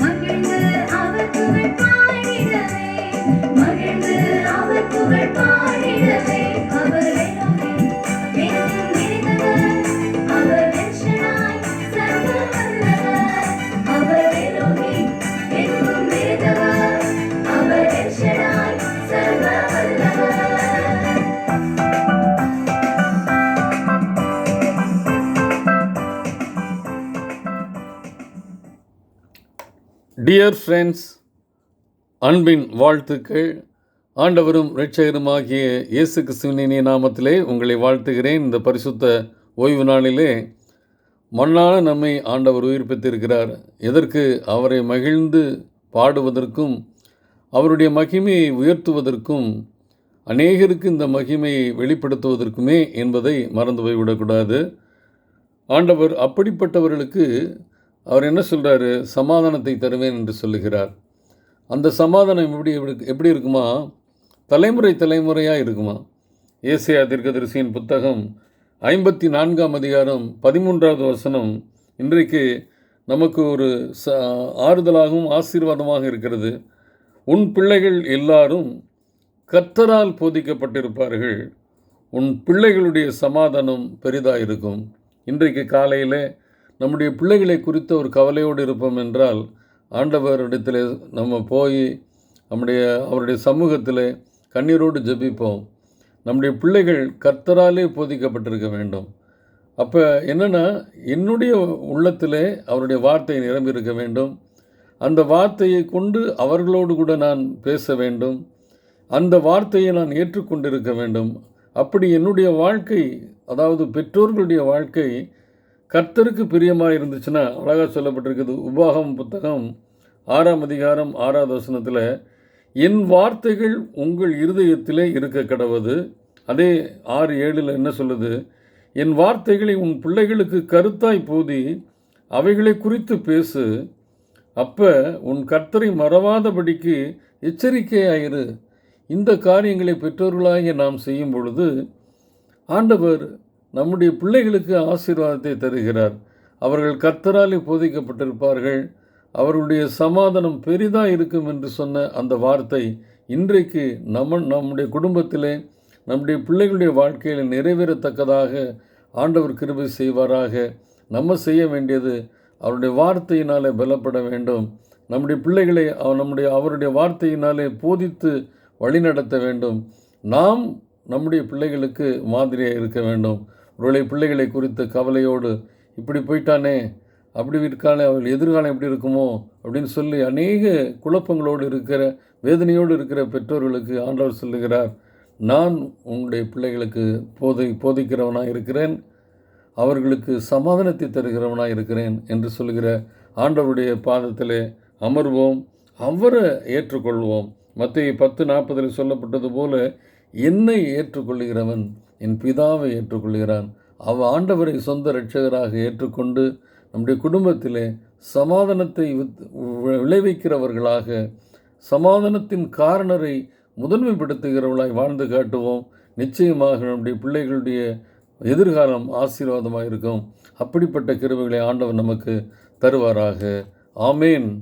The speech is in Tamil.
மகிழ்ந்து அவர் புகழ் பாடிடவே மகிழ்ந்து அவர் புகழ் டியர் ஃப்ரெண்ட்ஸ் அன்பின் வாழ்த்துக்கள். ஆண்டவரும் ரட்சகருமாகிய இயேசு கிறிஸ்துவின் நாமத்திலே உங்களை வாழ்த்துகிறேன். இந்த பரிசுத்த ஓய்வு நாளிலே மண்ணால் நம்மை ஆண்டவர் உயிர்ப்பித்திருக்கிறார் எதற்கு? அவரை மகிழ்ந்து பாடுவதற்கும் அவருடைய மகிமையை உயர்த்துவதற்கும் அநேகருக்கு இந்த மகிமையை வெளிப்படுத்துவதற்குமே என்பதை மறந்து போய்விடக்கூடாது ஆண்டவர் அப்படிப்பட்டவர்களுக்கு அவர் என்ன சொல்கிறாரு சமாதானத்தை தருவேன் என்று சொல்லுகிறார். அந்த சமாதானம் எப்படி எப்படி- எப்படி இருக்குமா? தலைமுறை தலைமுறையாக இருக்குமா? ஏசியா தீர்க்கதரிசியின் புத்தகம் ஐம்பத்தி நான்காம் அதிகாரம் பதிமூன்றாவது வசனம் இன்றைக்கு நமக்கு ஒரு ச ஆறுதலாகவும் ஆசீர்வாதமாக இருக்கிறது. உன் பிள்ளைகள் எல்லாரும் கர்த்தரால் போதிக்கப்பட்டிருப்பார்கள். உன் பிள்ளைகளுடைய சமாதானம் பெரிதாக இருக்கும் இன்றைக்கு காலையில் நம்முடைய பிள்ளைகளை குறித்த ஒரு கவலையோடு இருப்போம் என்றால் ஆண்டவரிடத்தில் நம்ம போய் நம்முடைய அவருடைய சமூகத்தில் கண்ணீரோடு ஜெபிப்போம். நம்முடைய பிள்ளைகள் கர்த்தராலே போதிக்கப்பட்டிருக்க வேண்டும். அப்போ என்னென்னா என்னுடைய உள்ளத்திலே அவருடைய வார்த்தை நிரம்பி இருக்க வேண்டும். அந்த வார்த்தையை கொண்டு அவர்களோடு கூட நான் பேச வேண்டும். அந்த வார்த்தையை நான் ஏற்றுக்கொண்டிருக்க வேண்டும். அப்படி என்னுடைய வாழ்க்கை அதாவது பெற்றோர்களுடைய வாழ்க்கை கர்த்தருக்கு பிரியமாக இருந்துச்சுன்னா அழகாக சொல்லப்பட்டிருக்குது. உபாகம் புத்தகம் ஆறாம் அதிகாரம் ஆறாவது வசனத்தில் என் வார்த்தைகள் உங்கள் இருதயத்திலே இருக்க கடவுது. அதே ஆறு ஏழில் என்ன சொல்லுது? என் வார்த்தைகளை உன் பிள்ளைகளுக்கு கருத்தாய் போதி அவைகளை குறித்து பேசு. அப்போ உன் கர்த்தரை மறவாதபடிக்கு எச்சரிக்கையாயிரு. இந்த காரியங்களை பெற்றோர்களாகிய நாம் செய்யும் பொழுது ஆண்டவர் நம்முடைய பிள்ளைகளுக்கு ஆசீர்வாதத்தை தருகிறார். அவர்கள் கர்த்தராலே போதிக்கப்பட்டிருப்பார்கள். அவருடைய சமாதானம் பெரிதாக இருக்கும் என்று சொன்ன அந்த வார்த்தை இன்றைக்கு நம்ம நம்முடைய குடும்பத்திலே நம்முடைய பிள்ளைகளுடைய வாழ்க்கையில் நிறைவேறத்தக்கதாக ஆண்டவர் கிருபை செய்வாராக. நம்ம செய்ய வேண்டியது அவருடைய வார்த்தையினாலே பலப்பட வேண்டும். நம்முடைய பிள்ளைகளை அவ- நம்முடைய அவருடைய வார்த்தையினாலே போதித்து வழிநடத்த வேண்டும். நாம் நம்முடைய பிள்ளைகளுக்கு மாதிரியாக இருக்க வேண்டும். ஒருவேளை பிள்ளைகளை குறித்த கவலையோடு இப்படி போயிட்டானே அப்படி இருக்கானே அவள் எதிர்காலம் எப்படி இருக்குமோ? அப்படின்னு சொல்லி அநேக குழப்பங்களோடு இருக்கிற வேதனையோடு இருக்கிற பெற்றோர்களுக்கு ஆண்டவர் சொல்லுகிறார் நான் உங்களுடைய பிள்ளைகளுக்கு போதை போதிக்கிறவனாக இருக்கிறேன் அவர்களுக்கு சமாதானத்தை தருகிறவனாக இருக்கிறேன் என்று சொல்கிற ஆண்டவருடைய பாதத்திலே அமர்வோம் அவரை ஏற்றுக்கொள்வோம். மத்திய பத்து நாற்பதில் சொல்லப்பட்டது போல என்னை ஏற்றுக்கொள்கிறவன் என் பிதாவை ஏற்றுக்கொள்கிறான். அவ ஆண்டவரை சொந்த இரட்சகராக ஏற்றுக்கொண்டு நம்முடைய குடும்பத்திலே சமாதானத்தை வித்- வி- விளைவிக்கிறவர்களாக சமாதானத்தின் காரணரை முதன்மைப்படுத்துகிறவர்களாய் வாழ்ந்து காட்டுவோம். நிச்சயமாக நம்முடைய பிள்ளைகளுடைய எதிர்காலம் ஆசீர்வாதமாக இருக்கும் அப்படிப்பட்ட கிருவைகளை ஆண்டவர் நமக்கு தருவாராக. ஆமேன்.